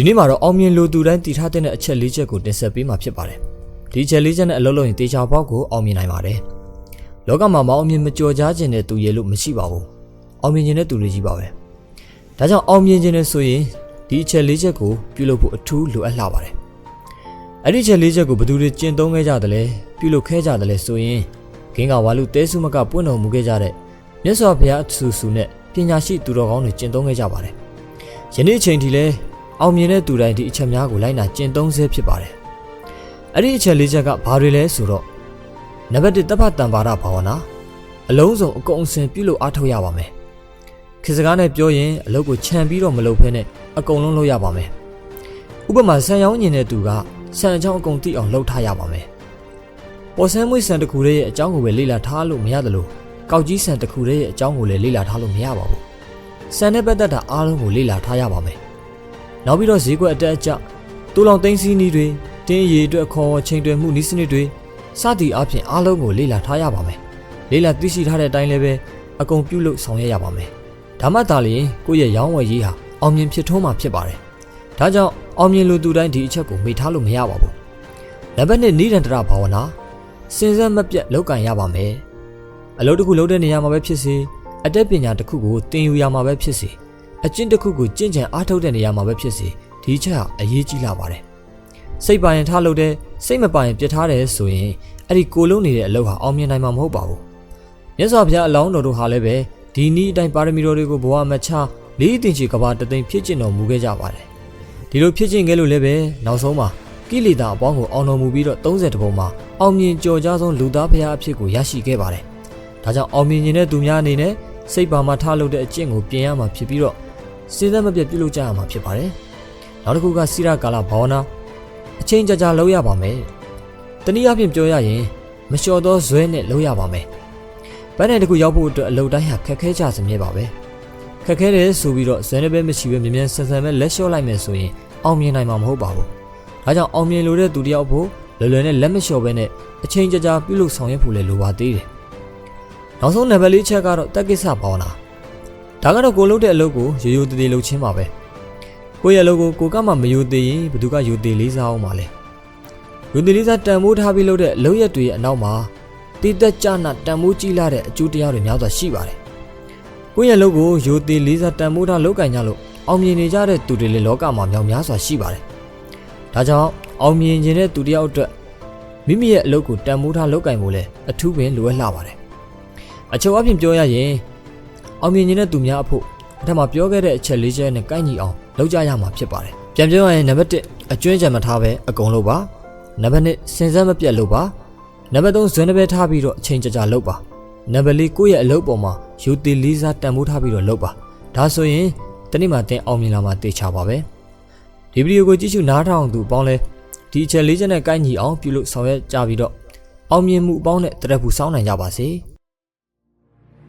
ဒီနေ့မှာတော့အောင်မြင်လိုသူတိုင်းတည်ထားတဲ့အချက်၄ချက်ကိုတင်ဆက်ပေးမှာဖြစ်ပါတယ်ဒီအချက်၄ချက်နဲ့အလုပ်လုပ်ရင်တေချာပေါက်ကိုအောင်မြင်နိုင်ပါတယ်လောကမှာမအောင်မြင်မကြော်ကြားခြင်းတဲ့သူရဲ့လို့မရှိပါဘူးအောင်မြင်ခြင်းတဲ့သူတွေကြီးပါပဲဒါကြောင့်အောင်မြင်ခြင်းနဲ့ဆိုရင်ဒီအချက်၄ချက်ကိုပြုလုပ်ဖို့အထူးလိုအပ်လှပါတယ်အဲ့ဒီအချက်၄ချက်ကိုဘယ်သူတွေကျင့်သုံးခဲ့ကြသလဲပြုလုပ်ခဲ့ကြသလဲဆိုရင်ဂင်းကဝါလူတဲဆုမကပွင့်တော်မူခဲ့ကြတဲ့မြတ်စွာဘုရားအဆူဆူနဲ့ပညာရှိသူတော်ကောင်းတွေကျင့်သုံးခဲ့ကြပါတယ်ယနေ့အချိန်ထိလည်း အောင်မြင်တဲ့သူတိုင်းဒီအချက်များကိုလိုက်နာကျင့်သုံးဆဲဖြစ်ပါတယ်။အဲ့ဒီအချက်လေးချက်ကဘာတွေလဲဆိုတော့နံပါတ်1တပ္ပတံပါဒဘာဝနာအလုံးစုံအကုန်အစင်ပြုလုပ်အားထုတ်ရပါမယ်။ခေတ်စကားနဲ့ပြောရင်အလုပ်ကိုခြံပြီးတော့မလုပ်ဖဲနဲ့အကုန်လုံးလုပ်ရပါမယ်။ဥပမာဆန်ရောင်းညင်တဲ့သူကဆန်အကြောင်းအကုန်သိအောင်လုပ်ထားရပါမယ်။ပေါ်ဆန်းမွေးဆန်တစ်ခုရဲ့အကြောင်းကိုပဲလေ့လာထားလို့မရတယ်လို့ကောက်ကြီးဆန်တစ်ခုရဲ့အကြောင်းကိုလည်းလေ့လာထားလို့မရပါဘူး။ဆန်နဲ့ပတ်သက်တာအားလုံးကိုလေ့လာထားရပါမယ်။ နောက်ပြီးတော့ဈေးကွက်အတက်အကျတူလောင်သိန်းစီးနီးတွေတင်းရည်အတွက်ခေါ်ချိန်တွင်မှုနည်းစနစ်တွေစသည်အပြင်အားလုံးကိုလေ့လာထားရပါမယ်။လေ့လာသိရှိထားတဲ့အတိုင်းလည်းပဲအကုန်ပြုလုပ်ဆောင်ရွက်ရပါမယ်။ဒါမှသာလျှင်ကိုယ့်ရဲ့ရောင်းဝယ်ရေးဟာအောင်မြင်ဖြစ်ထွန်းမှာဖြစ်ပါတယ်။ဒါကြောင့်အောင်မြင်လို့သူတိုင်းဒီအချက်ကိုမေ့ထားလို့မရပါဘူး။နံပါတ်1နိဒန္တရဘာဝနာစဉ်ဆက်မပြတ်လောက်ကင်ရပါမယ်။အလုပ်တစ်ခုလုပ်တဲ့နေရာမှာပဲဖြစ်စေအတတ်ပညာတစ်ခုကိုသင်ယူရမှာပဲဖြစ်စေ အကျင့်တစ်ခုကိုကြင့်ကြံအားထုတ်တဲ့နေရာမှာပဲဖြစ်စေဒီချက်ဟာအရေးကြီးလာပါတယ်စိတ်ပါရင်ထားလို့တဲ့စိတ်မပါရင်ပြစ်ထားတယ်ဆိုရင်အဲ့ဒီကိုလုံးနေတဲ့အလုပ်ဟာအောင်မြင်နိုင်မှာမဟုတ်ပါဘူးမြတ်စွာဘုရားအလောင်းတော်တို့ဟာလည်းပဲဒီနည်းအတိုင်းပါရမီတော်တွေကိုဘဝမချလေးတင်ချီကဘာတသိမ့်ဖြစ်ကျင်တော်မူခဲ့ကြပါတယ်ဒီလိုဖြစ်ကျင်ခဲ့လို့လည်းပဲနောက်ဆုံးမှာကိလေသာအပေါင်းကိုအောင်တော်မူပြီးတော့30တပုံမှာအောင်မြင်ကြော်ကြားဆုံးလူသားဘုရားအဖြစ်ကိုရရှိခဲ့ပါတယ်ဒါကြောင့်အောင်မြင်နေတဲ့သူများအနေနဲ့စိတ်ပါမှထားလို့တဲ့အကျင့်ကိုပြင်ရမှာဖြစ်ပြီးတော့ စဉ်းစားမပြတ်ပြုလုပ်ကြရမှာဖြစ်ပါတယ်။နောက်တစ်ခုကစိရကာလဘာဝနာအချိန်ကြာကြာလုပ်ရပါမယ်။တနည်းအားဖြင့်ပြောရရင်မလျှော်သောဇွဲနဲ့လုပ်ရပါမယ်။ဘန်းနယ်တစ်ခုရောက်ဖို့အတွက်အလုပ်တိုင်းဟာခက်ခဲကြစမြဲပါပဲ။ခက်ခဲတယ်ဆိုပြီးတော့ဇွဲနဲ့ပဲမရှိပဲမြ мян ဆန်ဆန်ပဲလက်လျှော့လိုက်မယ်ဆိုရင်အောင်မြင်နိုင်မှာမဟုတ်ပါဘူး။ဒါကြောင့်အောင်မြင်လို့တဲ့သူတယောက်ဖို့လွယ်လွယ်နဲ့လက်မလျှော့ပဲနဲ့အချိန်ကြာကြာပြုလုပ်ဆောင်ရွက်ဖို့လည်းလိုပါသေးတယ်။နောက်ဆုံးနံပါတ်၄ချက်ကတော့တက်ကိစ္စဘာဝနာ ဒါကတော့ကိုလုပ်တဲ့အလုပ်ကိုရိုးရိုးတည်တည်လုပ်ချင်းပါပဲကိုယ့်ရဲ့အလုပ်ကိုကိုကမှမယိုသေးရင်ဘယ်သူကယိုသေးလေးစားအောင်ပါလဲယိုသေးလေးစားတန်မိုးထားပြီးလုပ်တဲ့အလုပ်ရက်တွေရဲ့အနောက်မှာတည်သက်ကြနာတန်မိုးကြီးလာတဲ့အကျိုးတရားတွေများစွာရှိပါတယ်ကိုယ့်ရဲ့အလုပ်ကိုယိုသေးလေးစားတန်မိုးထားလုပ်ကင်ကြလို့အောင်မြင်နေကြတဲ့သူတွေလည်းလောကမှာမြောက်များစွာရှိပါတယ်ဒါကြောင့်အောင်မြင်ခြင်းတဲ့သူတယောက်အတွက်မိမိရဲ့အလုပ်ကိုတန်မိုးထားလုပ်ကင်ဖို့လဲအထူးပင်လိုအပ်လှပါတယ်အချုပ်အပြင်ပြောရရင် အောင်မြင်နေတဲ့သူများအဖို့အထက်မှာပြောခဲ့တဲ့အချက်လေးချက်နဲ့ကိုက်ညီအောင်လုပ်ကြရမှာဖြစ်ပါတယ်။ပြန်ပြောရရင်နံပါတ်1အကျွမ်းကြံမထားပဲအကုန်လုပ်ပါ။နံပါတ်2စဉ်ဆက်မပြတ်လုပ်ပါ။နံပါတ်3ဇွဲနှပဲထားပြီးတော့အချိန်ကြာကြာလုပ်ပါ။နံပါတ်4ကိုယ့်ရဲ့အလုပ်ပေါ်မှာယူတည်လေးစားတန်ဖိုးထားပြီးတော့လုပ်ပါ။ဒါဆိုရင်တနေ့မှတင်အောင်မြင်လာမှာတေချာပါပဲ။ဒီဗီဒီယိုကိုကြည့်ရှုနားထောင်သူအပေါင်းလဲဒီအချက်လေးချက်နဲ့ကိုက်ညီအောင်ပြုလုပ်ဆောင်ရွက်ကြပြီးတော့အောင်မြင်မှုအပေါင်းနဲ့တရက်ဘူးစောင်းနိုင်ကြပါစေ။